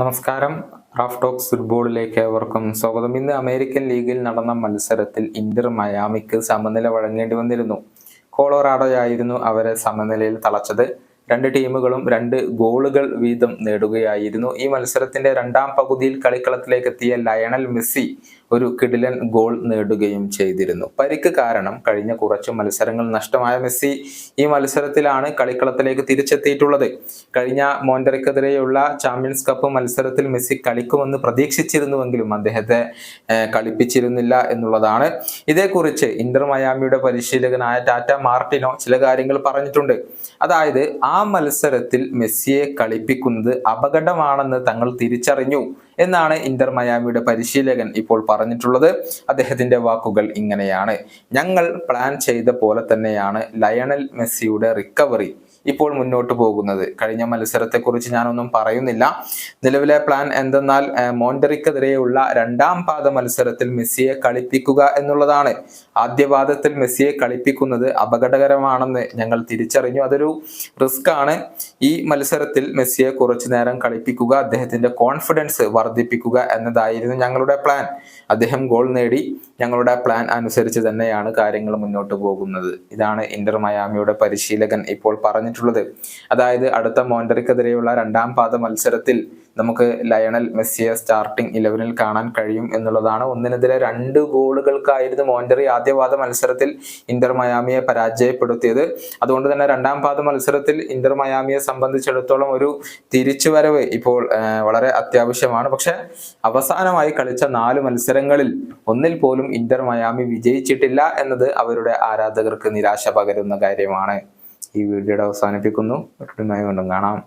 നമസ്കാരം. Raf talks ഫുട്ബോളിലേക്ക് ഏവർക്കും സ്വാഗതം. ഇന്ന് അമേരിക്കൻ ലീഗിൽ നടന്ന മത്സരത്തിൽ ഇന്റർ മയാമിക്ക് സമനില വഴങ്ങേണ്ടി വന്നിരുന്നു. കോളോറാഡോയായിരുന്നു അവരെ സമനിലയിൽ തളച്ചത്. രണ്ട് ടീമുകളും രണ്ട് ഗോളുകൾ വീതം നേടുകയായിരുന്നു. ഈ മത്സരത്തിന്റെ രണ്ടാം പകുതിയിൽ കളിക്കളത്തിലേക്ക് എത്തിയ ലയണൽ മെസ്സി ഒരു കിടിലൻ ഗോൾ നേടുകയും ചെയ്തിരുന്നു. പരിക്ക് കാരണം കഴിഞ്ഞ കുറച്ച് മത്സരങ്ങൾ നഷ്ടമായ മെസ്സി ഈ മത്സരത്തിലാണ് കളിക്കളത്തിലേക്ക് തിരിച്ചെത്തിയിട്ടുള്ളത്. കഴിഞ്ഞ മോണ്ടറയ്ക്കെതിരെയുള്ള ചാമ്പ്യൻസ് കപ്പ് മത്സരത്തിൽ മെസ്സി കളിക്കുമെന്ന് പ്രതീക്ഷിച്ചിരുന്നുവെങ്കിലും അദ്ദേഹത്തെ കളിപ്പിച്ചിരുന്നില്ല എന്നുള്ളതാണ്. ഇതേക്കുറിച്ച് ഇന്റർ മയാമിയുടെ പരിശീലകനായ ടാറ്റ മാർട്ടിനോ ചില കാര്യങ്ങൾ പറഞ്ഞിട്ടുണ്ട്. അതായത് ആ മത്സരത്തിൽ മെസ്സിയെ കളിപ്പിക്കുന്നത് അപകടമാണെന്ന് തങ്ങൾ തിരിച്ചറിഞ്ഞു എന്നാണ് ഇന്റർ മയാമിയുടെ പരിശീലകൻ ഇപ്പോൾ പറഞ്ഞിട്ടുള്ളത്. അദ്ദേഹത്തിന്റെ വാക്കുകൾ ഇങ്ങനെയാണ്. ഞങ്ങൾ പ്ലാൻ ചെയ്ത പോലെ തന്നെയാണ് ലയണൽ മെസ്സിയുടെ റിക്കവറി ഇപ്പോൾ മുന്നോട്ട് പോകുന്നത്. കഴിഞ്ഞ മത്സരത്തെക്കുറിച്ച് ഞാനൊന്നും പറയുന്നില്ല. നിലവിലെ പ്ലാൻ എന്തെന്നാൽ മോണ്ടറിക്കെതിരെയുള്ള രണ്ടാം പാദ മത്സരത്തിൽ മെസ്സിയെ കളിപ്പിക്കുക എന്നുള്ളതാണ്. ആദ്യ പാദത്തിൽ മെസ്സിയെ കളിപ്പിക്കുന്നത് അപകടകരമാണെന്ന് ഞങ്ങൾ തിരിച്ചറിഞ്ഞു. അതൊരു റിസ്ക് ആണ്. ഈ മത്സരത്തിൽ മെസ്സിയെ കുറച്ചു നേരം കളിപ്പിക്കുക അദ്ദേഹത്തിന്റെ കോൺഫിഡൻസ് വർദ്ധിപ്പിക്കുക എന്നതായിരുന്നു ഞങ്ങളുടെ പ്ലാൻ അദ്ദേഹം ഗോൾ നേടി ഞങ്ങളുടെ പ്ലാൻ അനുസരിച്ച് തന്നെയാണ് കാര്യങ്ങൾ മുന്നോട്ട് പോകുന്നത്. ഇതാണ് ഇന്റർ മയാമിയുടെ പരിശീലകൻ ഇപ്പോൾ പറഞ്ഞിട്ടുള്ളത്. അതായത് അടുത്ത മോണ്ടറിക്കെതിരെയുള്ള രണ്ടാം പാദ മത്സരത്തിൽ നമുക്ക് ലയണൽ മെസ്സിയെ സ്റ്റാർട്ടിംഗ് ഇലവനിൽ കാണാൻ കഴിയും എന്നുള്ളതാണ്. ഒന്നിനെതിരെ രണ്ട് ഗോളുകൾക്കായിരുന്നു മോണ്ടറി ആദ്യപാദ മത്സരത്തിൽ ഇന്റർ മയാമിയെ പരാജയപ്പെടുത്തിയത്. അതുകൊണ്ട് തന്നെ രണ്ടാം പാദ മത്സരത്തിൽ ഇന്റർ മയാമിയെ സംബന്ധിച്ചിടത്തോളം ഒരു തിരിച്ചുവരവ് ഇപ്പോൾ വളരെ അത്യാവശ്യമാണ്. പക്ഷെ അവസാനമായി കളിച്ച നാല് മത്സരങ്ങളിൽ ഒന്നിൽ പോലും ഇന്റർ മയാമി വിജയിച്ചിട്ടില്ല എന്നത് അവരുടെ ആരാധകർക്ക് നിരാശ പകരുന്ന കാര്യമാണ്. ഈ വീഡിയോയുടെ അവസാനിപ്പിക്കുന്നു. വീണ്ടും കാണാം.